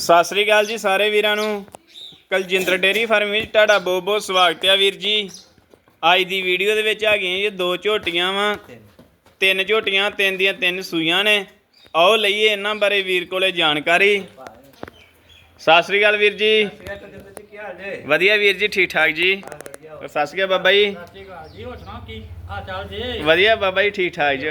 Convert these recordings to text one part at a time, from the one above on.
ਸਤਿ ਸ੍ਰੀ ਅਕਾਲ ਜੀ ਸਾਰੇ ਵੀਰਾਂ ਨੂੰ। ਕਲਜਿੰਦਰ ਡੇਰੀ ਫਾਰਮ ਵਿੱਚ ਤੁਹਾਡਾ ਬਹੁਤ ਬਹੁਤ ਸਵਾਗਤ ਹੈ ਵੀਰ ਜੀ। ਅੱਜ ਦੀ ਵੀਡੀਓ ਦੇ ਵਿੱਚ ਹੈਗੀਆਂ ਜੀ ਦੋ ਝੋਟੀਆਂ ਵਾ। ਤਿੰਨ ਝੋਟੀਆਂ ਤਿੰਨ ਦੀਆਂ ਤਿੰਨ ਸੂਈਆਂ ਨੇ। ਆਓ ਲਈਏ ਇਹਨਾਂ ਬਾਰੇ ਵੀਰ ਕੋਲੇ ਜਾਣਕਾਰੀ। ਸਤਿ ਸ੍ਰੀ ਅਕਾਲ ਵੀਰ ਜੀ। ਵਧੀਆ ਵੀਰ ਜੀ ਠੀਕ ਠਾਕ ਜੀ। ਸਤਿ ਸ੍ਰੀ ਅਕਾਲ ਬਾਬਾ ਜੀ। ਜੀ ਹੋਰ ਸੁਣਾਓ ਕੀ ਆ ਚੱਲ ਜੇ? ਵਧੀਆ ਬਾਬਾ ਜੀ ਠੀਕ ਠਾਕ ਜੀ।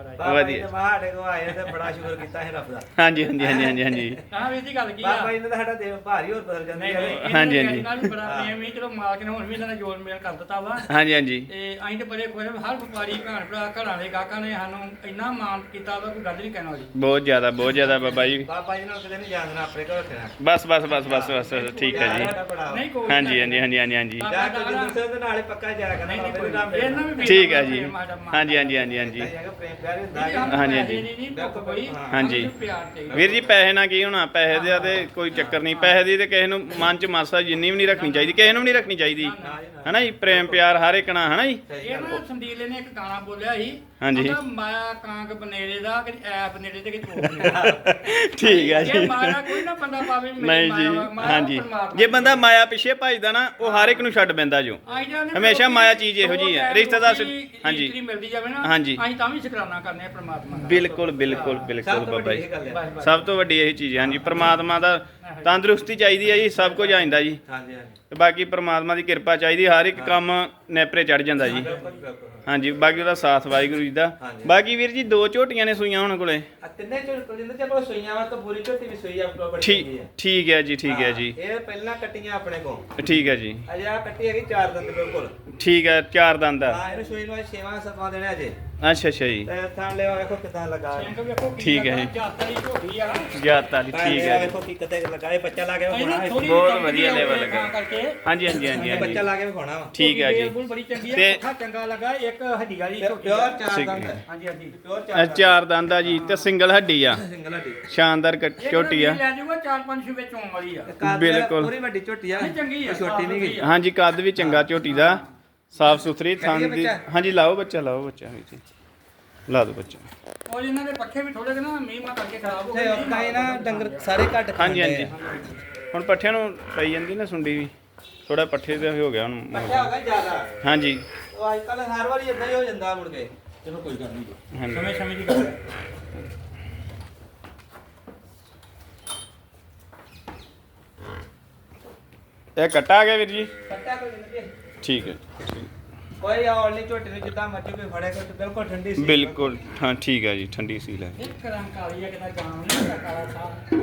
ਜੇ ਕਿਰਪਾ ਚਾਹੀਦੀ ਮਹਾਰਾਜ ਵਧੀਆ। ਸਾਡੇ ਕੋ ਆਏ ਤੇ ਬੜਾ ਸ਼ੁਕਰ ਕੀਤਾ ਹੈ ਰੱਬ ਦਾ। ਹਾਂਜੀ ਹਾਂਜੀ ਹਾਂਜੀ ਹਾਂਜੀ ਹਾਂਜੀ। ਤਾਂ ਵੀ ਦੀ ਗੱਲ ਕੀ ਆ? ਬਾਬਾ ਜੀ ਨੇ ਤਾਂ ਸਾਡਾ ਦੇਵ ਭਾਰੀ ਹੋਰ ਬਦਲ ਜਾਂਦੀ ਨਹੀਂ ਹੈ ਹਾਂਜੀ, ਹਾਂਜੀ। ਹਾਂਜੀ। ਹਾਂਜੀ ਬੜਾ ਪ੍ਰੇਮ ਹੀ ਚਲੋ ਮਾਲਕ ਨੇ ਹੁਣ ਵੀ ਇਹਨਾਂ ਦਾ ਜੋੜ ਮੇਲ ਕਰ ਦਿੱਤਾ ਵਾ। ਹਾਂਜੀ ਹਾਂਜੀ। ਤੇ ਅਸੀਂ ਤੇ ਬੜੇ ਖੁਸ਼ ਹਾਂ, ਹਰ ਵਪਾਰੀ ਭੈਣ ਭਰਾ ਘਰਾਂ ਦੇ ਗਾਹਕਾਂ ਨੇ ਸਾਨੂੰ ਇੰਨਾ ਮਾਣ ਕੀਤਾ ਵਾ ਕੋਈ ਗੱਲ ਨਹੀਂ ਕਹਿਣ ਵਾਲੀ। ਬਹੁਤ ਜ਼ਿਆਦਾ ਬਹੁਤ ਜ਼ਿਆਦਾ ਬਾਬਾ ਜੀ। ਬਾਬਾ ਜੀ ਨਾਲ ਕਦੇ ਨਹੀਂ ਜਾਣਨਾ ਆਪਣੇ ਘਰ ਰੱਖਣਾ। ਬਸ ਬਸ ਬਸ ਬਸ ਬਸ ਠੀਕ ਹੈ ਜੀ। ਨਹੀਂ ਕੋਈ ਹਾਂਜੀ ਹਾਂਜੀ ਹਾਂਜੀ ਹਾਂਜੀ। ਹਾਂਜੀ ਜਾ ਕੇ ਜਿੰਦਰ ਸਿੰਘ ਦੇ ਨਾਲ ਹੀ ਪੱਕਾ ਜਾਇਆ ਕਰਨਾ ਬਾਬਾ ਜੀ ਨਾਮ ਇਹਨਾਂ ਵੀ ਠੀਕ ਹੈ ਜੀ। ਹਾਂਜੀ ਹਾਂਜੀ ਹਾਂਜੀ ਹਾਂਜੀ। ਪ੍ਰੇਮ ਪਿਆਰ ਹਾਂਜੀ ਹੈ। ਹਾਂਜੀ, ਹਾਂਜੀ ਪਿਆਰ ਚਾਹੀਦਾ। ਵੀਰ ਜੀ ਪੈਸੇ ਨਾਲ ਕੀ ਹੋਣਾ? ਪੈਸੇ ਦੇ ਤੇ ਕੋਈ ਚੱਕਰ ਨਹੀਂ। ਪੈਸੇ ਦੀ ਤੇ ਕਿਸੇ ਨੂੰ ਮਨ ਚ ਮਾਸਾ ਜਿੰਨੀ ਵੀ ਨਹੀਂ ਰੱਖਣੀ ਚਾਹੀਦੀ ਕਿਸੇ ਨੂੰ ਵੀ ਨਹੀਂ ਰੱਖਣੀ ਚਾਹੀਦੀ। ਹਨਾ ਜੀ? ਪ੍ਰੇਮ ਪਿਆਰ ਹਰ ਇੱਕ ਨਾਲ ਹਨਾ ਜੀ? ਇਹ ਨਾ ਸੰਦੀਲੇ ਨੇ ਇੱਕ ਗਾਣਾ ਬੋਲਿਆ ਸੀ ਹਾਂਜੀ। ਕਹਿੰਦਾ ਮਾਇਆ ਕਾਂਗ ਬਨੇਰੇ ਦਾ ਕਿ ਐ ਬਨੇਰੇ ਤੇ ਕਿ ਚੋਰ ਨਹੀਂ ਠੀਕ ਹੈ ਜੀ ਇਹ ਮਾਇਆ ਕੋਈ ਨਾ ਬੰਦਾ ਪਾਵੇ ਨਹੀਂ ਜੀ ਹਾਂਜੀ। ਜੇ ਬੰਦਾ ਮਾਇਆ ਪਿੱਛੇ ਭਜਦਾ ਨਾ ਉਹ ਹਰ ਇੱਕ ਨੂੰ ਛੱਡ ਪੈਂਦਾ ਜੋ। ਹਮੇਸ਼ਾ ਮਾਇਆ ਚੀਜ਼ ਇਹੋ ਜਿਹੀ ਹੈ। ਦੋ ਰਿਸ਼ਤੇਦਾਰ ਹਾਂਜੀ। ਮਿਲਦੀ ਜਾਵੇ ਨਾ ਹਾਂਜੀ। ਅਸੀਂ ਤਾਂ ਵੀ ਸ਼ੁਕਰਾਨਾ ਕਰਨੇ ਆ ਪ੍ਰਮਾਤਮਾ ਦਾ। ਬਿਲਕੁਲ ਬਿਲਕੁਲ ਬਿਲਕੁਲ ਬਾਬਾ ਜੀ। ਸਭ ਤੋਂ ਵੱਡੀ ਇਹ ਚੀਜ਼ ਹੈ। ਹਾਂਜੀ ਪ੍ਰਮਾਤਮਾ ਦਾ ਤੰਦਰੁਸਤੀ ਚਾਹੀਦੀ ਹੈ ਜੀ ਸਭ ਕੁਝ ਆਇੰਦਾ ਜੀ। ਹਾਂਜੀ ਹਾਂਜੀ। ਤੇ ਬਾਕੀ ਪ੍ਰਮਾਤਮਾ ਦੀ ਕਿਰਪਾ ਚਾਹੀਦੀ ਹਰ ਇੱਕ ਕੰਮ ਨੇਪਰੇ ਚੜ ਜਾਂਦਾ ਜੀ। ਬਿਲਕੁਲ ਬਿਲਕੁਲ। ਹਾਂਜੀ ਬਾਕੀ ਉਹਦਾ ਸਾਥ ਵਾਹਿਗੁਰੂ ਜੀ ਦਾ। ਹਾਂਜੀ। ਬਾਕੀ ਵੀਰ ਜੀ ਦੋ ਝੋਟੀਆਂ ਨੇ ਸੂਈਆਂ ਹੁਣ ਕੋਲੇ। ਆ ਤਿੰਨੇ ਝੋਟ ਜਿੰਦੇ ਤੇ ਕੋਲ ਸੂਈਆਂ ਵਾ ਤਾਂ ਪੂਰੀ ਝੋਟੀ ਵੀ ਸੂਈ ਆ ਕੋਲ ਬੜੀ ਠੀਕ ਚੰਗੀ ਹੈ ਠੀਕ ਹੈ ਜੀ ਠੀਕ ਹੈ ਜੀ। ਇਹ ਪਹਿਲਾਂ ਕੱਟੀਆਂ ਆਪਣੇ ਕੋਲ। ਠੀਕ ਹੈ ਜੀ। ਅਜੇ ਆ ਕੱਟੀ ਹੈਗੀ ਚਾਰ ਦੰਦ ਬਿਲਕੁਲ ਠੀਕ ਹੈ ਚਾਰ ਦੰਦ ਆ। ਹਾਂ ਇਹਨੂੰ ਸੂਈ ਨੂੰ ਅੱਜ ਛੇਵਾਂ ਸਤਵਾਂ ਦੇਣਾ ਅਜੇ। ਅੱਛਾ ਅੱਛਾ ਜੀ। ਤੇ ਥਾਂ ਲਿਆ ਵੇਖੋ ਕਿਦਾਂ ਲੱਗਾ। ਹੈ। ਸਿੰਘ ਵੇਖੋ ਕੀ ਠੀਕ ਹੈ ਜੀ। ਜਾਤਾਂ ਦੀ ਝੋਟੀ ਆ। ਠੀਕ ਹੈ ਜੀ। ਵੇਖੋ ਕੀ ਕਿਤੇ ਲੱਗਾ। ਇਹ ਬੱਚਾ ਲਾ ਕੇ ਵਿਖਾਉਣਾ ਬਹੁਤ ਵਧੀਆ ਤੰਗੀ level ਆ ਲੱਗਾ। ਕਰਕੇ। ਹਾਂਜੀ ਹਾਂਜੀ ਹਾਂਜੀ ਇਹ ਹਾਂਜੀ। ਬੱਚਾ ਲਾ ਕੇ ਵਿਖਾਉਣਾ ਵਾ। ਠੀਕ ਹੈ ਜੀ। ਬਿਲਕੁਲ ਬੜੀ ਚੰਗੀ ਤੇ- ਆ ਚੰਗਾ ਲੱਗਾ ਇੱਕ ਹੱਡੀ ਵਾਲੀ ਝੋਟੀ ਪਿਓਰ। ਚਾਰ ਠੀਕ ਦੰਦ ਹੈ। ਹੈ ਹਾਂਜੀ ਹਾਂਜੀ। ਪਿਓਰ ਇਹ ਚਾਰ ਦੰਦ ਆ ਜੀ ਤੇ ਸਿੰਗਲ ਹੱਡੀ ਆ। ਸਿੰਗਲ ਹੱਡੀ। ਸ਼ਾਨਦਾਰ ਕੱਟ- ਇਹ ਝੋਟੀ ਆ। ਲੈ ਜਾਊਗਾ ਚਾਰ ਪੰਜ ਛੇ ਵਿੱਚ ਆਉਣ ਵਾਲੀ ਆ। ਬਿਲਕੁਲ। ਪੂਰੀ ਵੱਡੀ ਝੋਟੀ ਆ। ਨਹੀਂ, ਚੰਗੀ ਆ, ਛੋਟੀ ਨਹੀਂ ਗਈ। ਹਾਂਜੀ ਕੱਦ ਵੀ ਚੰਗਾ ਝੋਟੀ ਦਾ। ਸਾਫ਼ ਸੁਥਰੀ ਥਣ ਦੀ ਬੱਚਾ? ਹਾਂਜੀ ਲਾਓ ਬੱਚਾ ਲਾਓ ਬੱਚਾ ਵੀ ਜੀ ਲਾ ਦਿਓ ਬੱਚਾ। ਉਹ ਇਹਨਾਂ ਦੇ ਪੱਖੇ ਵੀ ਥੋੜੇ ਨਾ ਮੀਂਹ ਮਾ ਕਰਕੇ ਖਰਾਬ ਹੋ ਤੇ ਗਏ। ਉੱਦਾਂ ਹੀ ਨਾ ਡੰਗਰ ਸਾਰੇ ਘੱਟ ਹਾਂਜੀ ਖਾਂਦੇ ਹਾਂਜੀ ਹੁਣ ਪੱਠਿਆਂ ਨੂੰ ਪਈ ਜਾਂਦੀ ਨਾ ਸੁੰਡੀ ਵੀ। ਥੋੜਾ ਪੱਠੇ ਤੇ ਹੋ ਗਿਆ ਹੁਣ ਬੱਚਾ ਹੋ ਗਿਆ ਜ਼ਿਆਦਾ। ਹਾਂਜੀ। ਉਹ ਅੱਜ ਕੱਲ ਹਰ ਵਾਰੀ ਇਦਾਂ ਹੀ ਹੋ ਜਾਂਦਾ ਮੁੜ ਕੇ। ਚਲੋ ਕੋਈ ਗੱਲ ਨਹੀਂ। ਹਾਂਜੀ। ਸਮੇਂ ਸਮੇਂ ਦੀ ਗੱਲ ਹੈ। ਇਹ ਕੱਟਾ ਆ ਗਿਆ ਵੀਰ ਜੀ? ਕੱਟਾ ਕੋਈ ਨਹੀਂ ਠੀਕ ਹੈ। ਕੋਈ ਔਲ ਨਹੀਂ ਝੋਟੀ ਨੂੰ ਜਿੱਦਾਂ ਮਰਜ਼ੀ ਕੋਈ ਫੜੇ ਕੋਈ ਬਿਲਕੁਲ ਠੰਡੀ ਸੀ ਬਿਲਕੁਲ ਹਾਂ ਠੀਕ ਹੈ ਜੀ ਠੰਡੀ ਸੀਲ ਹੈ ਇੱਕ ਰੰਗ ਕਾਲੀ ਆ ਕਿਤਾ ਜਾਮ ਨਹੀਂ ਕਾਲਾ ਸਾਹ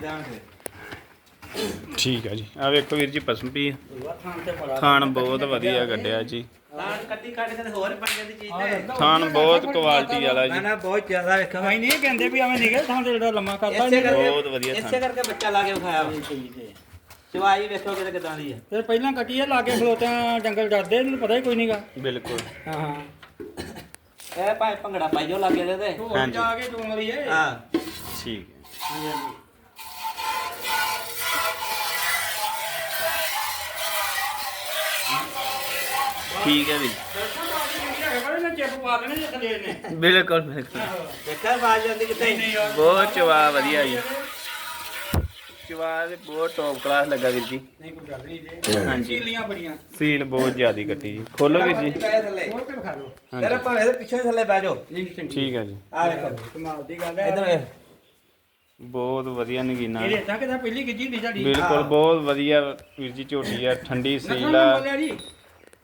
ਫਿਰ ਠੀਕ ਹੈ ਜੀ। ਆ ਵੇਖੋ ਵੀਰ ਜੀ ਪਸਮ ਪੀ ਤੇ ਥਾਣ ਬਹੁਤ ਵਧੀਆ ਕੱਢਿਆ ਜੀ। ਕੇ ਤੇ ਹੋਰ ਚੀਜ਼ ਤੇ। ਥਾਣ ਬਹੁਤ ਕੁਆਲਿਟੀ ਵਾਲਾ ਜੀ। ਨਾ ਬਹੁਤ ਜ਼ਿਆਦਾ ਵੇਖੋ ਅਸੀਂ ਨਹੀਂ ਕਹਿੰਦੇ ਵੀ ਐਵੇਂ ਨਿਕਲ ਥਾਂ ਤੇ ਜਿਹੜਾ ਲੰਮਾ ਕਰਦਾ ਬਹੁਤ ਵਧੀਆ ਇਸੇ। ਕਰਕੇ ਬੱਚਾ ਲਾ ਕੇ ਵਿਖਾਇਆ ਵਾ। ਚਵਾਈ ਵੇਖੋ ਕਿਤੇ ਕਿਦਾਂ ਦੀ ਹੈ ਫਿਰ ਪਹਿਲਾਂ ਕੱਟੀ ਆ ਲਾਗੇ ਖਲੋਤਿਆਂ ਜੰਗਲ ਡਰਦੇ ਇਹਨੂੰ ਪਤਾ ਹੀ ਕੋਈ ਨਹੀਂਗਾ ਬਿਲਕੁਲ। ਹਾਂ ਹਾਂ। ਇਹ ਭਾਵੇਂ ਭੰਗੜਾ ਪਾਈ ਜੋ ਲੱਗੇ ਦੇ ਤੇ। ਜਾ ਕੇ ਚੋਣ ਵਾਲੀ ਹੈ। ਹਾਂ ਠੀਕ ਹੈ। ਹਾਂਜੀ। ਠੀਕ ਹੈ ਨੇ ਬਿਲਕੁਲ ਬਿਲਕੁਲ। ਦੇਖਿਆ ਬਹੁਤ ਚਵਾ ਵਧੀਆ ਜੀ। ਚਵਾ ਦੇ ਬਹੁਤ ਟੌਪ ਕਲਾਸ ਲੱਗਾ ਵੀਰ ਜੀ। ਨਹੀਂ ਕੋਈ ਗੱਲ ਨਹੀਂ ਜੇ। ਹਾਂਜੀ। ਚੀਲੀਆਂ ਬੜੀਆਂ। ਸੀਲ ਬਹੁਤ ਜ਼ਿਆਦੀ ਕੱਟੀ ਜੀ। ਖੋਲੋ ਵੀਰ ਜੀ। ਪੈ ਥੱਲੇ ਹੋਰ ਕੇ ਵਿਖਾ ਦਿਓ ਤੇਰੇ ਹਾਂਜੀ ਭਾਵੇਂ ਇਹਦੇ ਪਿੱਛੇ ਥੱਲੇ ਬਹਿ ਜਾਓ। ਨਹੀਂ ਚੰਗੀ। ਠੀਕ ਹੈ ਜੀ। ਆ ਵੇਖੋ ਕਮਾਲ ਦੀ ਗੱਲ ਹੈ। ਇਧਰ ਵੇਖ। ਬਹੁਤ ਵਧੀਆ ਨਗੀਨਾ। ਇਹ ਰੇਤਾ ਕਿਦਾ ਪਹਿਲੀ ਗਿੱਜੀ ਹੁੰਦੀ ਤੁਹਾਡੀ ਬਿਲਕੁਲ ਬਹੁਤ ਵਧੀਆ ਵੀਰ ਜੀ ਝੋਟੀ ਆ ਠੰਡੀ ਸੀਲ ਆ।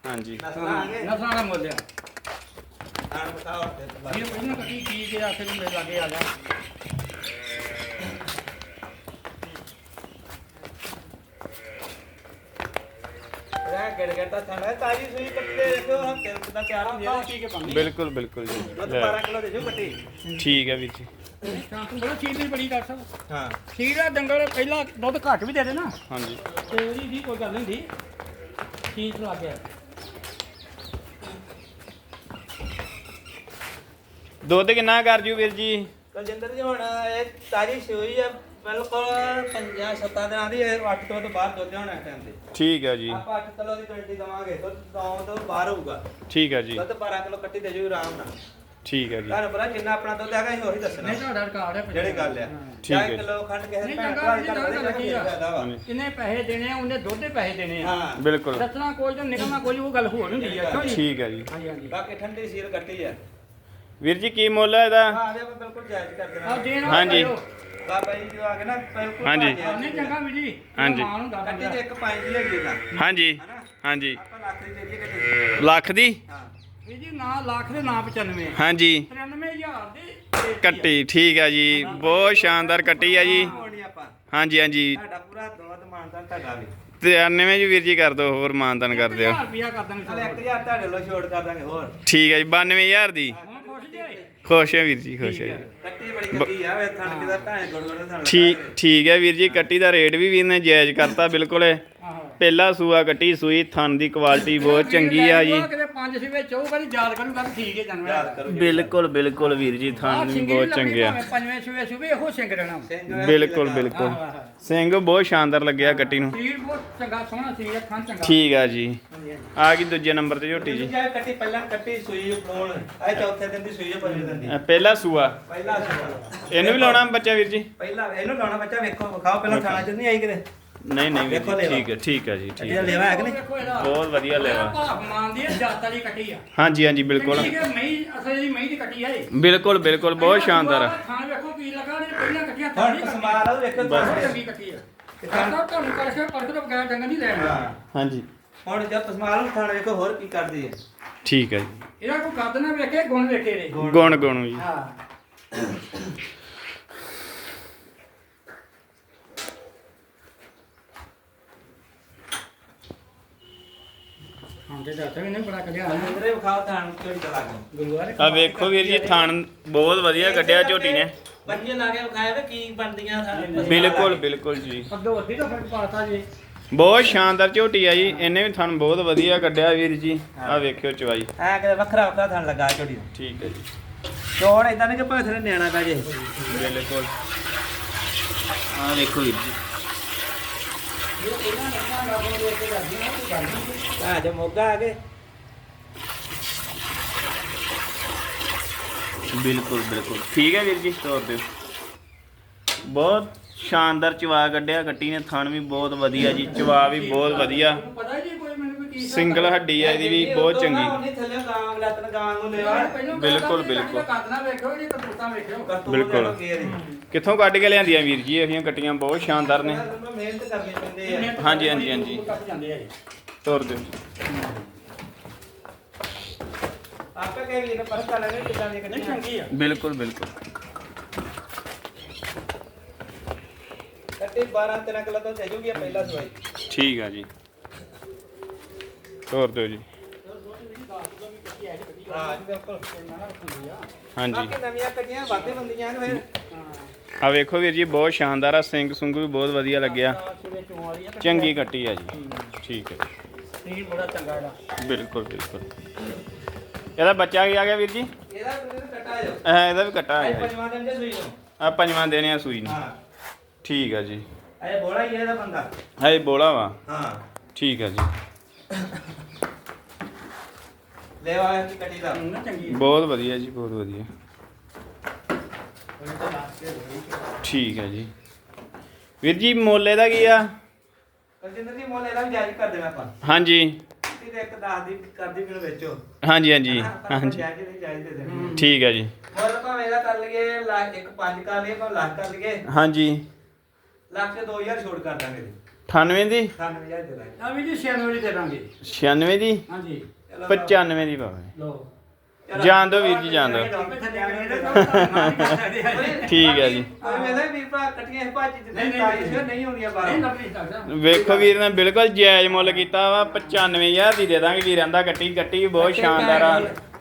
ਮੁੱਲ ਹੈ ਜੀ ਹਾਂਜੀ। ਨਸਲਾਂ ਆ ਗਏ ਨਸਲਾਂ ਦਾ ਮੁੱਲ ਹੈ ਆਣ ਬਤਾਓ। ਤੇ ਇਹ ਪਹਿਲਾਂ ਕੱਟੀ ਕੀ ਕੇ ਆਖੇ ਨੂੰ ਮੇਰੇ ਲਾਗੇ ਆ ਜਾ ਰਹਿ ਐ ਗੜ ਗੜਤਾ ਥਾਣਾ ਤਾਜੀ ਸੂਈ ਕੱਟੀ ਦੇ ਦੇਖੋ ਹਫ਼ਤੇ ਦਾ ਤਿਆਰ ਹੁੰਦੀ। ਹੈ ਠੀਕ ਹੈ ਬੰਦੀ ਬਿਲਕੁਲ ਬਿਲਕੁਲ ਜੀ। ਦੁੱਧ ਲੈ, 12 ਕਿਲੋ ਦੇ ਜੋ ਕੱਟੀ ਠੀਕ ਹੈ ਵੀਰ ਜੀ। ਤਾਂ ਤੂੰ ਬੜਾ ਚੀਜ਼ ਦੀ ਬੜੀ ਕਰ ਸਕਦਾ ਹਾਂ। ਖੀਰ ਦਾ ਡੰਗਰ ਪਹਿਲਾਂ ਦੁੱਧ ਘੱਟ ਵੀ ਦੇ ਦੇ ਨਾ ਹਾਂਜੀ। ਤੇ ਉਹਦੀ ਦੀ ਕੋਈ ਗੱਲ ਨਹੀਂ ਹੁੰਦੀ। ਚੀਜ਼ ਲਾ ਕੇ ਦੁੱਧ ਕਿੰਨਾ ਕਰ ਜੂ ਵੀਰ ਜੀ? ਕੁਲਜਿੰਦਰ ਜੀ ਹੁਣ ਇਹ ਤਾਜੀ ਸੂਈ ਹੈ ਬਿਲਕੁਲ 5 7 ਦਿਨਾਂ ਦੀ 8 ਤੋਂ ਤੋਂ ਬਾਹਰ ਦੁੱਧ ਹੋਣਾ ਟਾਈਮ ਤੇ। ਠੀਕ ਹੈ ਜੀ। ਆਪਾਂ 8 ਕਿਲੋ ਦੀ 20 ਦਵਾਂਗੇ ਦੁੱਧ ਤੋਂ ਤੋਂ ਬਾਹਰ ਹੋਊਗਾ। ਠੀਕ ਹੈ ਜੀ। ਦੁੱਧ 12 ਕਿਲੋ ਕੱਟੀ ਦੇ ਜੂ ਆਰਾਮ ਨਾਲ। ਠੀਕ ਹੈ ਜੀ। ਤੁਹਾਨੂੰ ਪਤਾ ਜਿੰਨਾ ਆਪਣਾ ਦੁੱਧ ਹੈਗਾ ਅਸੀਂ ਉਹੀ ਦੱਸਣਾ। ਨਹੀਂ ਤੁਹਾਡਾ ਰਿਕਾਰਡ ਹੈ ਜਿਹੜੀ ਗੱਲ ਆ। ਠੀਕ ਹੈ। ਕਿਲੋ ਖੰਡ ਕਿਸੇ ਭੈਣ ਭਰਾ ਦੀ ਆ। ਕਿੰਨੇ ਪੈਸੇ ਦੇਣੇ ਆ ਉਹਨੇ ਦੁੱਧ ਦੇ ਪੈਸੇ ਦੇਣੇ ਆ। ਹਾਂ। ਬਿਲਕੁਲ। ਦੱਸਣਾ ਕੋਈ ਤੇ ਨਿਕਲਣਾ ਕੋਈ ਉਹ ਗੱਲ ਹੋਰ ਹੁੰਦੀ ਜੀ। ਠੀਕ ਹੈ ਜੀ। ਹਾਂਜੀ ਹਾਂਜੀ। ਬਾਕੀ ਠੰਡੀ ਸੀਲ ਕੱਟੀ ਆ। ਵੀਰ ਜੀ ਕੀ ਮੁੱਲ ਹੈ ਇਹਦਾ? ਹਾਂ ਜੇ ਆਪਾਂ ਬਿਲਕੁਲ ਜਾਇਜ਼ ਕਰ ਆ ਦੇਣਾ ਦੇਣ ਹਾਂਜੀ। ਬਾਬਾ ਜੀ ਜੋ ਆ ਕੇ ਨਾ ਬਿਲਕੁਲ ਹਾਂਜੀ। ਭਾਅ ਨਹੀਂ ਜਾਇਜ਼ ਚੰਗਾ ਵੀ ਜੀ ਹਾਂਜੀ। ਕੱਟੀ ਇੱਕ ਪੰਜ ਦੀ ਹੈਗੀ ਨਾ। ਹਾਂਜੀ। ਹਾਂਜੀ। ਆਪਾਂ ਲੱਖ ਦੀ ਦੇ ਦਈਏ ਕੱਟੀ। ਲੱਖ ਦੀ? ਹਾਂ। ਵੀ ਜੀ ਨਾ ਲੱਖ ਦੇ ਨਾ 95 ਹਾਂਜੀ। 93000 ਦੀ ਦੇਤੀ ਆ। ਕੱਟੀ ਠੀਕ ਹੈ ਜੀ। ਬਹੁਤ ਸ਼ਾਨਦਾਰ ਕੱਟੀ ਹੈ ਜੀ। ਹੋਣੀ ਆਪਾਂ। ਹਾਂਜੀ ਹਾਂਜੀ। ਤੁਹਾਡਾ ਪੂਰਾ ਦੋਦ ਮਾਨਤਾ ਤੁਹਾਡਾ ਵੀ। 93 ਜੀ ਵੀਰ ਜੀ ਕਰ ਦਿਓ ਹੋਰ ਮਾਨਤਨ ਕਰ ਦਿਓ। 1000 ਰੁਪਿਆ ਕਰ ਦਾਂਗੇ ਚਲ 1000 ਤੁਹਾਡੇ ਵੱਲੋਂ ਛੋੜ ਕਰ ਦਾਂਗੇ ਹੋਰ। ਠੀਕ ਹੈ ਜੀ 92000 ਦੀ। ਖੁਸ਼ ਹੈ ਵੀਰ ਜੀ ਖੁਸ਼ ਹੈ ਜੀ। ਕੱਟੀ ਬੜੀ ਕੱਟੀ ਆ ਵੇ ਥਣ ਕਿਦਾ ਢਾਏ ਗੁੜ ਗੁੜ ਥਣ। ਠੀਕ ਠੀਕ ਹੈ ਵੀਰ ਜੀ ਕੱਟੀ ਦਾ ਰੇਟ ਵੀ ਵੀਰ ਨੇ ਜਾਇਜ਼ ਕਰਤਾ ਬਿਲਕੁਲ। ਪਹਿਲਾ ਸੂਆ ਕੱਟੀ ਸੂਈ ਥਣ ਦੀ ਕੁਆਲਿਟੀ ਬਹੁਤ ਚੰਗੀ ਆ ਜੀ। ਪੰਜ ਸੀ ਵਿੱਚ ਉਹ ਵਾਰੀ ਯਾਦ ਕਰੂਗਾ ਤਾਂ ਠੀਕ ਹੈ ਜਾਨਵਰ। ਯਾਦ ਕਰੋ ਬਿਲਕੁਲ ਬਿਲਕੁਲ ਵੀਰ ਜੀ ਵੀ ਬਹੁਤ ਚੰਗੇ ਆ। ਪੰਜਵੇਂ ਸੂਏ ਸੂਏ ਇਹੋ ਸਿੰਘ ਰਹਿਣਾ ਬਿਲਕੁਲ ਬਿਲਕੁਲ। ਸਿੰਘ ਬਹੁਤ ਸ਼ਾਨਦਾਰ ਲੱਗਿਆ ਕੱਟੀ ਨੂੰ। ਸਰੀਰ ਬਹੁਤ ਚੰਗਾ ਸੋਹਣਾ ਸਰੀਰ ਖਾਂ ਚੰਗਾ। ਠੀਕ ਆ ਜੀ। ਆ ਗਈ ਦੂਜੇ ਨੰਬਰ ਤੇ ਝੋਟੀ ਜੀ। ਜੀ ਕੱਟੀ ਪਹਿਲਾਂ ਕੱਟੀ ਸੂਈ ਬਣਾਉਣ ਇਹ ਚੌਥੇ ਦਿਨ ਦੀ ਸੂਈ ਪੰਜਵੇਂ ਦਿਨ ਦੀ। ਪਹਿਲਾ ਸੂਆ। ਪਹਿਲਾ ਸੂਆ। ਇਹਨੂੰ ਵੀ ਲਾਉਣਾ ਬੱਚਾ ਵੀਰ ਜੀ? ਪਹਿਲਾ ਇਹਨੂੰ ਲਾਉਣਾ ਬੱਚਾ ਵੇਖੋ ਵਿਖਾਓ ਪਹਿਲਾਂ ਥਾਣਾ ਚ ਨਹੀਂ ਆਈ ਕਿਤੇ? ਨਹੀਂ ਨਹੀਂ ਵੀਰ ਵੇਖੋ ਜੀ ਲੇਵਾ। ਠੀਕ ਹੈ ਠੀਕ ਹੈ ਜੀ ਠੀਕ ਹੈ। ਲੇਵਾ ਹੈ ਕਿ ਨਹੀਂ? ਇਹਦਾ ਬਹੁਤ ਵਧੀਆ ਲੈਵਾ। ਭਾਪ ਮਾਨਦੀ ਹੈ ਜਾਤ ਵਾਲੀ ਕੱਟੀ ਆ। ਹਾਂਜੀ ਹਾਂਜੀ ਬਿਲਕੁਲ। ਠੀਕ ਹੈ ਮਈ ਅਸਲ ਦੀ ਮਈ ਦੀ ਕੱਟੀ ਆ ਇਹ। ਬਿਲਕੁਲ ਬਿਲਕੁਲ ਬਹੁਤ ਸ਼ਾਨਦਾਰ ਆ। ਖਾਣ ਵੇਖੋ ਕੀ ਲੱਗਾ ਨੇ ਪਹਿਲਾਂ ਕੱਟੀਆਂ ਹੁਣ ਸਮਾਲ ਉਹ ਵੇਖੋ ਬਸ। ਬਹੁਤ ਚੰਗੀ ਕੱਟੀ ਆ। ਤਾਂ ਤੁਹਾਨੂੰ ਕਰਕੇ ਪਰਖ ਤੋਂ ਬਗੈਰ ਡੰਗਰ ਨਹੀਂ ਲੈਣਾ ਹਾਂ। ਹਾਂਜੀ। ਹੁਣ ਜਦ ਸਮਾਲ ਨੂੰ ਥਾਣਾ ਵੇਖੋ ਹੋਰ ਕੀ ਕਰਦੀ ਹੈ? ਠੀਕ ਹੈ ਜੀ। ਇਹਦਾ ਕੋਈ ਕੱਦ ਨਾ ਵੇਖੇ ਗੁਣ ਵੇਖੇ ਨੇ। ਗੁਣ। ਗੁਣ ਜੀ ਹਾਂ। ਵੀ ਬੜਾ ਕੱਢਿਆ। ਥਾਣ ਆ ਵੇਖੋ ਵੀਰ ਜੀ ਥਣ ਬਹੁਤ ਵਧੀਆ ਕੱਢਿਆ ਝੋਟੀ ਨੇ। ਬੱਚੇ ਲਾ ਕੇ ਵਿਖਾਇਆ ਵੇ ਕੀ ਬਣਦੀਆਂ ਸਾਰੇ ਬਿਲਕੁਲ ਬਿਲਕੁਲ ਜੀ। ਅੱਧੋ ਅੱਧੀ ਤਾਂ ਫ਼ਰਕ ਪਾਤਾ ਜੀ। ਬਹੁਤ ਸ਼ਾਨਦਾਰ ਝੋਟੀ ਆ ਜੀ ਇਹਨੇ ਵੀ ਥਣ ਬਹੁਤ ਵਧੀਆ ਕੱਢਿਆ ਵੀਰ ਜੀ। ਆ ਵੇਖਿਓ ਚਵਾਈ। ਐ ਕਿਤੇ ਵੱਖਰਾ ਵੱਖਰਾ ਥਾਣ ਲੱਗਾ ਨੂੰ ਠੀਕ ਹੈ ਜੀ। ਚੋਣ ਇਦਾਂ ਨਹੀਂ ਕਿ ਭਾਵੇਂ ਥਲੇ ਨਿਆਣਾ ਪੈ ਜੇ। ਬਿਲਕੁਲ। ਆ ਵੇਖੋ ਵੀਰ ਜੀ। ਆ ਜੇ ਮੋਗਾ ਆ ਗਏ। ਬਿਲਕੁਲ ਬਿਲਕੁਲ। ਠੀਕ ਹੈ ਵੀਰ ਜੀ, ਤੋਰ ਦਿਓ। ਬਹੁਤ ਸ਼ਾਨਦਾਰ ਚਵਾ ਕੱਢਿਆ, ਕੱਟੀ ਨੇ, ਥਣ ਵੀ ਬਹੁਤ ਵਧੀਆ ਜੀ, ਚਵਾ ਵੀ ਬਹੁਤ ਵਧੀਆ। ਸਿੰਗਲ ਹੱਡੀ ਆ ਇਹਦੀ ਵੀ ਬਹੁਤ ਚੰਗੀ। ਥੱਲੇ ਲੱਤਨ ਬਿਲਕੁਲ, ਬਿਲਕੁਲ। ਕਰਤੂਤਾਂ ਵੇਖਿਓ ਬਿਲਕੁਲ। ਕਿੱਥੋਂ ਕੱਢ ਕੇ ਲਿਆਂਦੀਆਂ ਵੀਰ ਜੀ ਇਹਦੀਆਂ ਕੱਟੀਆਂ ਬਹੁਤ ਸ਼ਾਨਦਾਰ ਨੇ। ਮਿਹਨਤ ਕਰਨੀ ਪੈਂਦੀ ਹੈ ਹਾਂਜੀ, ਹਾਂਜੀ, ਹਾਂਜੀ। ਕੱਪ ਜਾਂਦੇ ਆ ਜੀ ਤੋਰ ਦਿਓ। ਆਪੇ ਕਹੇ ਵੀ ਪਰਖ ਕਰ ਲੈਣੇ ਕਿੱਦਾਂ ਦੀ ਨਹੀਂ ਕੱਢੀ ਚੰਗੀ ਆ। ਬਿਲਕੁਲ ਬਿਲਕੁਲ। ਕੱਟੀ 12 13 ਕਿਲੋ ਤੋਂ ਦੇ ਜੂਗੀ ਪਹਿਲਾ ਸਵਾਈ ਠੀਕ ਆ ਜੀ। ਤੋਰ ਦਿਓ ਜੀ। ਹਾਂ ਹਾਂਜੀ। ਬਾਕੀ ਨਵੀਆਂ ਕੱਟੀਆਂ ਵਾਧੇ ਬੰਦੀਆਂ ਨੇ ਫਿਰ। ਆ ਵੇਖੋ ਵੀਰ ਜੀ ਬਹੁਤ ਸ਼ਾਨਦਾਰ ਆ ਸਿੰਘ ਸੁੰਗ ਵੀ ਬਹੁਤ ਵਧੀਆ ਲੱਗਿਆ। ਆ ਚੰਗੀ ਕੱਟੀ ਆ ਜੀ। ਠੀਕ ਹੈ ਜੀ। ਸਰੀਰ ਬੜਾ ਚੰਗਾ ਇਹਦਾ ਬਿਲਕੁਲ ਬਿਲਕੁਲ। ਇਹਦਾ ਬੱਚਾ ਕੀ ਆ ਗਿਆ ਵੀਰ ਜੀ? ਇਹਦਾ ਕੱਟਾ ਜੋ। ਇਹ ਇਹਦਾ ਵੀ ਕੱਟਾ ਆ ਪੰਜਵਾਂ ਦਿਨ ਦੇ ਸੂਈ ਨੂੰ। ਆ ਪੰਜਵਾਂ ਆ ਸੂਈ ਨੂੰ। ਹਾਂ। ਠੀਕ ਆ ਜੀ। ਇਹ ਬੋਲਾ ਹੀ ਹੈ ਇਹਦਾ ਬੰਦਾ। ਹੈ ਬੋਲਾ ਵਾ। ਹਾਂ। ਠੀਕ ਆ ਜੀ। ਲੈ ਆਇਆ ਜੀ ਕੱਟੀ ਦਾ। ਨਾ ਚੰਗੀ ਆ। ਬਹੁਤ ਵਧੀਆ ਜੀ ਬਹੁਤ ਵਧੀਆ। ਠੀਕ ਹੈ ਜੀ। ਵੀਰ ਜੀ ਮੁੱਲ ਦਾ ਕੀ ਆ? ਕਲਜਿੰਦਰ ਜੀ ਮੋਲ ਇਹਦਾ ਵੀ ਜਾਇਜ਼ ਕਰ ਦੇਣਾ ਆਪਾਂ। ਹਾਂਜੀ। ਕਿਤੇ ਇੱਕ 10 ਦੀ ਕਰਦੀ ਮੈਨੂੰ ਵੇਚੋ। ਹਾਂਜੀ ਹਾਂਜੀ। ਹਾਂਜੀ। ਜਾਇਜ਼ ਨਹੀਂ ਜਾਇਜ਼ ਦੇ ਦੇਣੀ। ਠੀਕ ਹੈ ਜੀ। ਮੁੱਲ ਭਾਵੇਂ ਇਹਦਾ ਕਰ ਲਈਏ ਲੱਖ ਇੱਕ ਪੰਜ ਕਰ ਲਈਏ ਭਾਵੇਂ ਲੱਖ ਕਰ ਲਈਏ। ਹਾਂਜੀ। ਲੱਖ ਤੇ 2000 ਛੋੜ ਕਰ ਦਾਂਗੇ ਜੀ। 98 ਦੀ? 98000 ਦੇ ਦਾਂਗੇ। ਆ ਵੀ ਜੀ 96 ਦੀ ਦੇ ਦਾਂਗੇ। 96 ਦੀ? ਹਾਂਜੀ। 95 ਦੀ ਭਾਵੇਂ ਲੋ ਜਾਣ ਦਿਓ ਵੀਰ ਜੀ, ਜਾਣ ਦਿਓ। ਠੀਕ ਹੈ ਜੀ। ਕੋਈ ਵੇਲੇ ਵੀਰ ਭਰਾ ਕੱਟੀਆਂ ਭੱਜ ਨਹੀਂ, ਜਿੱਦਾਂ ਨਹੀਂ, ਤਾਈ ਸੀ ਨਹੀਂ ਹੋਣੀਆਂ ਬਾਹਰ ਨਹੀਂ ਲੱਭਣੀ ਸਕਦਾ ਵੇਖੋ ਵੀਰ ਨੇ ਬਿਲਕੁਲ ਜਾਇਜ਼ ਮੁੱਲ ਕੀਤਾ ਵਾ 95000 ਦੀ ਦੇ ਦਾਂਗੇ ਵੀਰਾਂ ਦਾ ਗੱਟੀ ਗੱਟੀ ਬਹੁਤ ਸ਼ਾਨਦਾਰ ਆ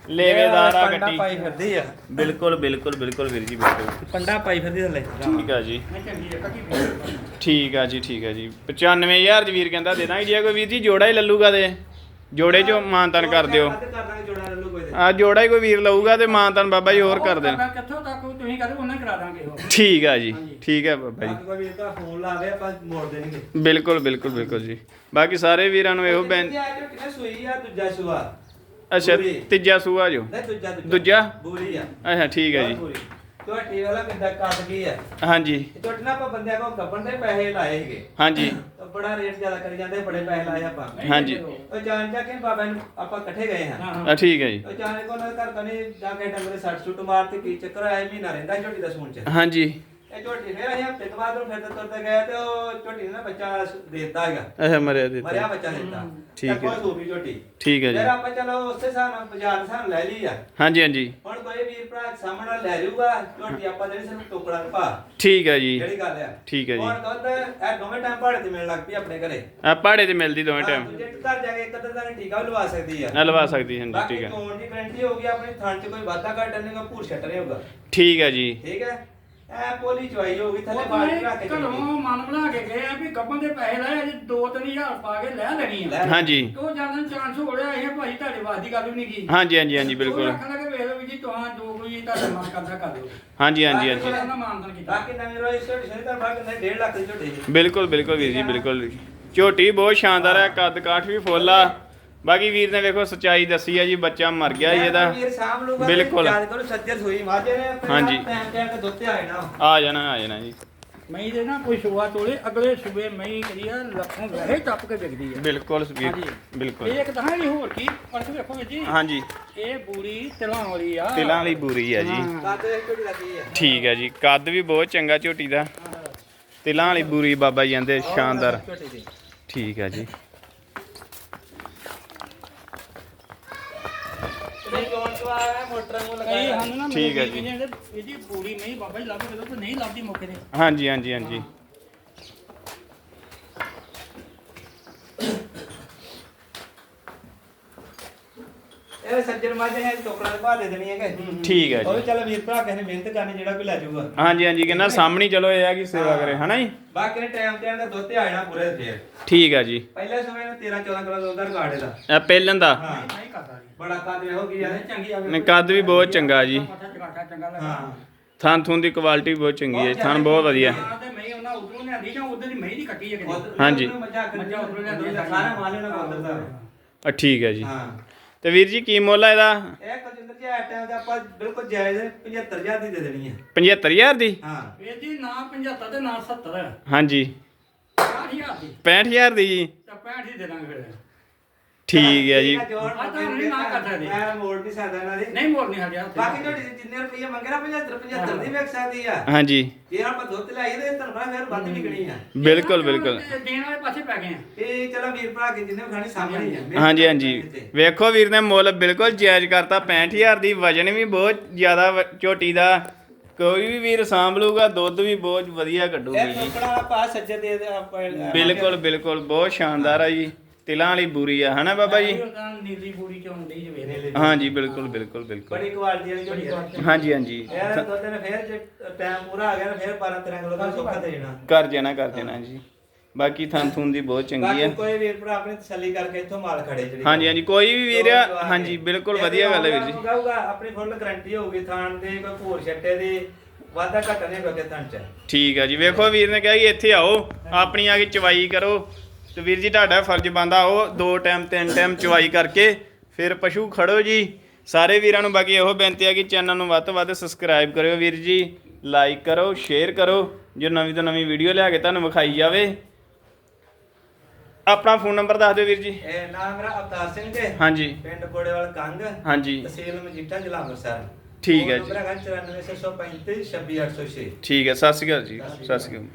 ਲੇਵੇਦਾਰ ਆ ਪੰਡਾ ਪਾਈ ਗੱਟੀ ਫਿਰਦੀ ਆ। ਬਿਲਕੁਲ ਬਿਲਕੁਲ ਬਿਲਕੁਲ ਵੀਰ ਜੀ ਬਿਲਕੁਲ। ਪੰਡਾ ਪਾਈ ਫਿਰਦੀ ਥੱਲੇ। ਠੀਕ ਆ ਜੀ। ਨਹੀਂ ਚੰਗੀ ਹੈ ਕੱਟੀ ਠੀਕ ਆ ਜੀ ਠੀਕ ਆ ਜੀ। 95000 ਦੀ ਵੀਰ ਕਹਿੰਦਾ ਦੇ ਦਾਂਗੇ ਜੇ ਕੋਈ ਵੀਰ ਜੀ ਜੋੜਾ ਹੀ ਲੱਲੂਗਾ ਤੇ। ਜੋੜੇ ਚੋਂ ਮਾਨਤਨ ਕਰ ਦਿਓ। ਕਰ ਦਾਂਗੇ ਜੋੜਾ ਲੱਲੂ ਕੋਈ ਦੇ ਆ ਜੋੜਾ ਹੀ ਕੋਈ ਵੀਰ ਲਊਗਾ ਤੇ ਮਾਨਤਨ ਬਾਬਾ ਜੀ ਹੋਰ ਕਰ ਦੇਣ। ਮੈਂ ਕਿੱਥੋਂ ਤੱਕ ਤੁਸੀਂ ਕਰੋ ਉਹਨਾਂ ਕਰਾ ਦਾਂਗੇ ਉਹ ਠੀਕ ਆ ਜੀ ਠੀਕ ਆ ਬਾਬਾ ਜੀ। ਬਾਕੀ ਕੋਈ ਵੀਰ ਦਾ ਫੋਨ ਲਾ ਦੇ ਆਪਾਂ ਮੋੜ ਦੇਣਗੇ। ਬਿਲਕੁਲ ਬਿਲਕੁਲ ਬਿਲਕੁਲ ਜੀ। ਬਾਕੀ ਸਾਰੇ ਵੀਰਾਂ ਨੂੰ ਇਹੋ ਬੈਨ ਆ ਜੋ ਕਿਨੇ ਸੂਈ ਆ ਦੂਜਾ ਸੂਆ? ਅੱਛਾ। ਤੀਜਾ ਸੂਆ ਜੋ। ਨਹੀਂ ਦੂਜਾ ਦੂਜਾ? ਬੂਰੀ ਆ। ਅੱਛਾ ਠੀਕ ਹੈ ਜੀ। ਤੁਹਾਡੀ ਵਾਲਾ ਕਿੱਦਾਂ ਕੱਟ ਗਈ ਆ? ਹਾਂਜੀ। ਤੁਹਾਡੇ ਨਾਲ ਆਪਾਂ ਬੰਦਿਆਂ ਕੋਲ ਗੱਬਣ ਦੇ ਪੈਸੇ ਲਾਏ ਸੀਗੇ। ਹਾਂਜੀ। ਤਾਂ ਬੜਾ ਰੇਟ ਜ਼ਿਆਦਾ ਕਰੀ ਜਾਂਦੇ ਬੜੇ ਪੈਸੇ ਲਾਏ ਆਪਾਂ। ਹਾਂਜੀ। ਉਹ ਜਾਣ ਜਾ ਕੇ ਬਾਬਾ ਨੂੰ ਆਪਾਂ ਇਕੱਠੇ ਗਏ ਹਾਂ। ਹਾਂ ਆ ਠੀਕ ਹੈ ਜੀ। ਉਹ ਜਾਣੇ ਕੋਲ ਘਰ ਕਨੇ ਜਾ ਕੇ ਡੰਗਰੇ ਸੱਟ ਸੁੱਟ ਮਾਰਤੀ ਕੀ ਚੱਕਰ ਆਇਆ ਮਹੀਨਾ ਰਹਿੰਦਾ ਝੋਟੀ ਦਾ ਸੂਣ ਚ। ਹਾਂਜੀ। ਇਹ ਝੋਟੀ ਫਿਰ ਅਸੀਂ ਹਫ਼ਤੇ ਤੋਂ ਬਾਅਦ ਨੂੰ ਫਿਰਦੇ ਤੁਰਦੇ ਗਏ ਤੇ ਉਹ ਝੋਟੀ ਨੇ ਨਾ ਬੱਚਾ ਦੇਤਾ ਹੈਗਾ। ਅੱਛਾ ਮਰਿਆ ਮਰਿਆ ਦਿੱਤਾ। ਬੱਚਾ ਦਿੱਤਾ ਠੀਕ ਹੈ। ਕੋਈ ਸੂਪੀ ਝੋਟੀ। ਠੀਕ ਹੈ ਫਿਰ ਜੀ ਆਪਾਂ ਚਲੋ ਉਸੇ ਹਿਸਾਬ ਨਾਲ ਬਾਜ਼ਾਰ ਦੇ ਹਿਸਾਬ ਨਾਲ ਲੈ ਲਈ ਆ। ਹਾਂਜੀ ਹਾਂਜੀ। ਹੁਣ ਕੋਈ ਵੀਰ ਭਰਾ ਸਾਹਮਣੇ ਲੈ ਜਾਊਗਾ ਝੋਟੀ ਆਪਾਂ ਜਿਹੜੀ ਸਿਰਫ ਟੋਕੜਾ ਦੇ ਭਾ ਠੀਕ ਹੈ ਜੀ। ਜਿਹੜੀ ਗੱਲ ਆ। ਠੀਕ ਹੈ ਜੀ। ਹੁਣ ਦੁੱਧ ਇਹ ਦੋਵੇਂ ਟਾਈਮ ਭਾੜੇ ਤੇ ਮਿਲਣ ਲੱਗ ਪਈ ਆਪਣੇ ਘਰੇ। ਆ ਪਹਾੜੇ ਤੇ ਮਿਲਦੀ ਦੋਵੇਂ ਹਾਂ, ਟਾਈਮ ਦੂਜੇ ਘਰ ਜਾ ਕੇ ਇੱਕ ਅੱਧਾ ਦਿਨ ਟੀਕਾ ਵੀ ਲਵਾ ਸਕਦੀ ਆ। ਨਾ ਲਵਾ ਸਕਦੀ ਹਾਂਜੀ ਬਾਕੀ ਠੀਕ ਹੈ। ਚੋਣ ਦੀ ਗਰੰਟੀ ਹੋਊਗੀ ਆਪਣੀ ਥਣ 'ਚ ਕੋਈ ਵਾਧਾ ਘਾਟਾ ਨਹੀਂ ਹੋਊਗਾ ਭੂਰ ਛੱਟ ਨਹੀਂ ਹੋਊਗਾ। ਠੀਕ ਹੈ ਜੀ। ਠੀਕ ਹੈ? ਐ ਪੋਲੀ ਚਵਾਈ ਹੋਊਗੀ ਥੱਲੇ ਉਹ ਬਾਲਟੀ ਰੱਖ ਕੇ ਘਰੋਂ ਚੱਲਣੀ। ਮਨ ਬਣਾ ਕੇ ਗਏ ਆ ਵੀ ਗੱਪਾਂ ਦੇ ਪੈਸੇ ਲਾਏ ਅਜੇ 2-3000 ਪਾ ਕੇ ਲੈ ਲੈਣੀ ਆ। ਲੈ। ਹਾਂਜੀ। ਤੇ ਉਹ ਜਾਣਨ ਚਾਂਸ ਹੋ ਰਿਹਾ ਇਹ ਭਾਈ ਤੁਹਾਡੇ ਵਾਸ ਦੀ ਗੱਲ ਵੀ ਨਹੀਂ ਕੀ ਹਾਂਜੀ ਹਾਂਜੀ ਹਾਂਜੀ ਬਿਲਕੁਲ। ਆਖਣ ਲੱਗੇ ਵੇਖ ਲਓ ਵੀ ਜੀ ਤੁਹਾਂ ਜੋ ਕੋਈ ਤੁਹਾਡਾ ਮਨ ਕਰਦਾ ਕਰ ਲਓ। ਹਾਂਜੀ ਹਾਂਜੀ ਹਾਂਜੀ। ਉਹਨਾਂ ਮਾਨਦਨ ਕੀਤਾ। ਬਾਕੀ ਨਵੀਂ ਰੋਈ ਝੋਟੀ ਸਣੀ ਤਾਂ ਬਾਕੀ ਨੇ 1.5 ਲੱਖ ਦੀ ਝੋਟੀ ਬਿਲਕੁਲ ਬਿਲਕੁਲ ਵੀਰ ਜੀ ਬਿਲਕੁਲ। ਝੋਟੀ ਬਹੁਤ ਸ਼ਾਨਦਾਰ ਹੈ ਕੱਦ ਕਾਠ ਵੀ ਫੁੱਲ ਆ। ਬਾਕੀ ਵੀਰ ਨੇ ਵੇਖੋ ਸਚਾਈ ਦੱਸੀ ਆ ਜੀ ਬੱਚਾ ਮਰ ਗਿਆ ਜੀ ਇਹਦਾ। ਬਿਲਕੁਲ। ਯਾਦ ਕਰੋ ਸੱਜਰ ਸੋਈ ਮਾਝੇ ਨੇ ਆਪਣੇ ਹਾਂਜੀ। ਟਾਈਮ ਟਾਈਮ ਤੇ ਦੁੱਤੇ ਆਏ ਨਾ ਆ ਜਾਣਾ ਆ ਜਾਣਾ ਜੀ। ਮਈ ਦੇ ਨਾ ਕੋਈ ਸੁਆ ਤੋਲੇ ਅਗਲੇ ਸੂਬੇ ਮਈ ਕਰੀ ਆ ਲੱਖੋਂ ਵਹਿ ਟੱਪ ਕੇ ਵਿਕਦੀ ਆ। ਬਿਲਕੁਲ ਵੀਰ। ਬਿਲਕੁਲ। ਇਹ ਇੱਕ ਤਾਂ ਨਹੀਂ ਹੋਰ ਕੀ ਪਰ ਵੇਖੋ ਜੀ। ਹਾਂਜੀ। ਇਹ ਬੂਰੀ ਤਿਲਾਂ ਵਾਲੀ ਆ। ਤਿਲਾਂ ਵਾਲੀ ਬੂਰੀ ਆ ਜੀ। ਹਾਂ। ਕੱਦ ਇਹ ਝੋਟੀ ਲੱਗੀ ਆ। ਠੀਕ ਹੈ ਜੀ। ਕੱਦ ਵੀ ਬਹੁਤ ਚੰਗਾ ਝੋਟੀ ਦਾ। ਤਿਲਾਂ ਵਾਲੀ ਬੂਰੀ ਬਾਬਾ ਜੀ ਕਹਿੰਦੇ ਸ਼ਾਨਦਾਰ। ਠੀਕ ਹੈ ਜੀ ਨਹੀਂ ਜੋਨ ਤੋਂ ਆਇਆ ਮੋਟਰ ਨੂੰ ਕਈ ਲਗਾਇਆ ਹਨ ਨਾ ਠੀਕ ਹੈ ਲੋਕੀ ਜੀ। ਕਹਿੰਦੇ ਇਹਦੀ ਬੂਰੀ ਨਹੀਂ ਬਾਬਾ ਜੀ ਲੱਭ ਕੇ ਦੋ ਤੇ ਨਹੀਂ ਲੱਭਦੀ ਮੌਕੇ ਤੇ। ਹਾਂਜੀ ਹਾਂਜੀ ਹਾਂਜੀ। ਇਹ ਸੱਜਰ ਮਾਝੇ ਹੈ ਟੋਕਰਾ ਦੇ ਪਾ ਦੇ ਦੇਣੀ ਹੈ ਕਿ ਠੀਕ ਹੈ ਉਹ ਵੀ ਜੀ ਚੱਲ ਵੀਰ ਭਰਾ ਕਿਸੇ ਨੇ ਮਿਹਨਤ ਕਰਨੀ ਜਿਹੜਾ ਕੋਈ ਲੈ ਜਾਊਗਾ। ਹਾਂਜੀ ਹਾਂਜੀ ਕਹਿੰਦਾ ਸਾਹਮਣੇ ਚਲੋ ਇਹ ਆ ਕਿ ਸੇਵਾ ਕਰੇ ਹਨਾ ਜੀ? ਬਾਕੀ ਨੇ ਟਾਈਮ ਤੇ ਆਂਦਾ ਦੁੱਧ ਤੇ ਆ ਜਾਣਾ ਪੂਰੇ ਫੇਰ ਠੀਕ ਹੈ ਜੀ। ਪਹਿਲੇ ਸਮੇਂ ਨੂੰ 13 14 ਕਿਲੋ ਦੁੱਧ ਦਾ ਰਿਕਾਰਡ ਇਹਦਾ। ਇਹ ਪਹਿਲਾਂ ਦਾ? ਹਾਂ। ਨਹੀਂ ਕਰਦਾ ਜੀ। ਬੜਾ ਕੱਦ ਚੰਗੀ ਆਵੇ ਕੱਦ ਵੀ ਬਹੁਤ ਚੰਗਾ ਜੀ। ਮੱਥਾ ਚੰਗਾ ਚੰਗਾ ਲੱਗਾ ਹਾਂ। ਥਾਂ ਥੂੰ ਦੀ ਕੁਆਲਿਟੀ ਬਹੁਤ ਚੰਗੀ ਹੈ ਥਾਂ ਬਹੁਤ ਵਧੀਆ। ਹਾਂ ਤੇ ਮੈਂ ਉਹਨਾਂ ਉਧਰੋਂ ਲਿਆਂਦੀ ਜਾਂ ਉਧਰ ਦੀ ਮਹੀਂ ਦੀ ਕੱਟੀ ਹੈ ਕਿਤੇ। ਉੱਧਰ- ਹਾਂਜੀ। ਉੱਧਰ ਮੱਝਾਂ ਮੱਝਾਂ ਮੱਝਾਂ ਉੱਧਰੋਂ ਲਿਆਂਦੀਆਂ ਸਾਰਾ ਮਾਲ ਇਹਨਾਂ ਕੋਲ ਦਾ ਆ ਠੀਕ ਹੈ ਜੀ। ਹਾਂ। ਤੇ ਵੀਰ ਜੀ ਕੀ ਮੁੱਲ ਆ ਇਹਦਾ? ਇਹ ਕੁਲਜਿੰਦਰ ਜੀ ਟਾਈਮ ਤੇ ਆਪਾਂ ਬਿਲਕੁਲ ਜਾਇਜ਼ 75000 ਦੀ ਦੇ ਦੇਣੀ ਹੈ 75000 ਦੀ? ਹਾਂ। ਇਹ ਜੀ ਨਾ 75 ਤੇ ਨਾ 70 ਹਾਂਜੀ। 60000 ਦੀ। 65000 ਦੀ ਜੀ। ਤਾਂ 65 ਹੀ ਦੇ ਦਾਂਗੇ ਫਿਰ। ਠੀਕ ਹੈ ਜੀ। ਮੈਂ ਜੋੜ ਆ ਤਾਂ ਨਹੀਂ ਨਾ ਕਰ ਸਕਦੇ। ਮੈਂ ਮੋੜ ਨਹੀਂ ਸਕਦਾ ਇਹਨਾਂ ਦੀ। ਨਹੀਂ ਮੋੜਨੀ ਸਾਡੇ ਹੱਥ ਬਾਕੀ ਤੁਹਾਡੀ ਜਿੰਨੇ ਰੁਪਏ ਮੰਗੇ ਨਾ 75 75 ਦੀ ਵੇਖ ਸਕਦੀ ਆ। ਹਾਂਜੀ। ਜੇ ਆਪਾਂ ਦੁੱਧ ਲਾਈਏ ਤੇ ਤੁਹਾਨੂੰ ਪਤਾ ਫਿਰ ਵੱਧ ਵਿਕਣੀ ਆ। ਬਿਲਕੁਲ ਬਿਲਕੁਲ। ਦੇਣ ਵਾਲੇ ਪਾਸੇ ਪੈ ਗਏ ਆ। ਇਹ ਚਲੋ ਵੀਰ ਭਰਾ ਕੇ ਜਿੰਨੇ ਵੀ ਖਾਣੀ ਸਾਹਮਣੇ ਹੀ ਆ। ਹਾਂਜੀ ਹਾਂਜੀ। ਵੇਖੋ ਵੀਰ ਨੇ ਮੁੱਲ ਬਿਲਕੁਲ ਜਾਇਜ਼ ਕਰਤਾ। 65000 ਦੀ ਵਜਨ ਵੀ ਬਹੁਤ ਜ਼ਿਆਦਾ ਵ- ਝੋਟੀ ਦਾ। ਕੋਈ ਵੀ ਵੀਰ ਸਾਂਭ ਲੂਗਾ ਦੁੱਧ ਵੀ ਬਹੁਤ ਵਧੀਆ ਕੱਢੂਗੀ ਇਹ ਜੀ। ਟੋਕੜਾ ਵਾਲਾ ਪਾ ਸੱਜੇ ਦੇ ਦੇ ਆਪਾਂ ਬਿਲਕੁਲ ਬਿਲਕੁਲ। ਬਹੁਤ ਸ਼ਾਨਦਾਰ ਆ ਜੀ। ਤਿਲਾਂ ਵਾਲੀ ਬੂਰੀ ਆ ਹਨਾ ਬਾਬਾ ਜੀ? ਉਹ ਤਾਂ ਨੀਲੀ ਪੂਰੀ ਚ ਹੁੰਦੀ ਜਵੇ ਹਾਂਜੀ ਬਿਲਕੁਲ ਬਿਲਕੁਲ ਬਿਲਕੁਲ। ਬੜੀ ਕੁਆਲਿਟੀ ਵਾਲੀ ਝੋਟੀ ਆ। ਹਾਂਜੀ ਹਾਂਜੀ। ਯਾਰ ਦੁੱਧ ਨੇ ਫੇਰ ਜੇ ਟਾਈਮ ਪੂਰਾ ਆ ਗਿਆ ਨਾ ਫੇਰ 12 13 ਕਿਲੋ ਦਾ ਸੌਖਾ ਦੇ ਜਾਣਾ ਕਰ ਜਾਣਾ ਕਰ ਜਾਣਾ ਜੀ। ਬਾਕੀ ਥਾਂ ਥੂੰ ਦੀ ਬਹੁਤ ਚੰਗੀ ਬਾਕੀ ਆ। ਕੋਈ ਵੀਰ ਭਰਾ ਆਪਣੀ ਤਸੱਲੀ ਕਰਕੇ ਇੱਥੋਂ ਮਾਲ ਖੜੇ ਜਿਹੜੀ। ਹਾਂਜੀ ਹਾਂਜੀ ਕੋਈ ਵੀ ਵੀਰ ਆ ਹਾਂਜੀ ਬਿਲਕੁਲ ਵਧੀਆ ਗੱਲ ਹੈ ਵੀਰ ਜੀ। ਕਹੂਗਾ ਆਪਣੀ ਫੁੱਲ ਗਾਰੰਟੀ ਹੋਊਗੀ ਥਾਣ ਦੇ ਕੋਈ ਭੂਰ ਛੱਟੇ ਦੀ ਵਾਧਾ ਘਟਾ ਨਹੀਂ ਕੋਈ ਥਾਣ ਚ। ਠੀਕ ਆ ਜੀ ਵੇਖੋ ਵੀਰ ਨੇ ਕਿਹਾ ਕਿ ਇੱਥੇ ਆਓ ਆਪਣੀ ਆ ਕੇ ਚਵਾਈ ਕਰੋ। ਤੇ ਵੀਰ ਜੀ ਤੁਹਾਡਾ ਫਰਜ਼ ਬੰਦਾ ਉਹ ਦੋ ਟਾਈਮ ਤਿੰਨ ਟਾਈਮ ਚਵਾਈ ਕਰਕੇ ਫਿਰ ਪਸ਼ੂ ਖੜੋ ਜੀ। ਸਾਰੇ ਵੀਰਾਂ ਨੂੰ ਬਾਕੀ ਇਹੋ ਬੇਨਤੀ ਹੈ ਕਿ ਚੈਨਲ ਨੂੰ ਵੱਧ ਤੋਂ ਵੱਧ ਸਬਸਕ੍ਰਾਈਬ ਕਰਿਓ ਵੀਰ ਜੀ ਲਾਈਕ ਕਰੋ ਸ਼ੇਅਰ ਕਰੋ ਜੋ ਨਵੀਂ ਤੋਂ ਨਵੀਂ ਵੀਡੀਓ ਲਿਆ ਕੇ ਤੁਹਾਨੂੰ ਵਿਖਾਈ ਜਾਵੇ। ਆਪਣਾ ਫੋਨ ਨੰਬਰ ਦੱਸ ਦਿਓ ਵੀਰ ਜੀ। ਇਹ ਨਾਮ ਮੇਰਾ ਅਵਤਾਰ ਸਿੰਘ ਜੀ। ਹਾਂਜੀ। ਪਿੰਡ ਕੋੜੇਵਾਲ ਕੰਗ ਹਾਂਜੀ। ਤਹਿਸੀਲ ਮਜੀਠਾ ਜ਼ਿਲ੍ਹਾ ਅੰਮ੍ਰਿਤਸਰ। ਠੀਕ ਹੈ ਜੀ। ਨੰਬਰ ਹੈਗਾ 94635 26806 ਠੀਕ ਹੈ ਸਤਿ ਸ਼੍ਰੀ ਅਕਾਲ ਜੀ ਸਤਿ ਸ਼੍ਰੀ ਅਕਾਲ।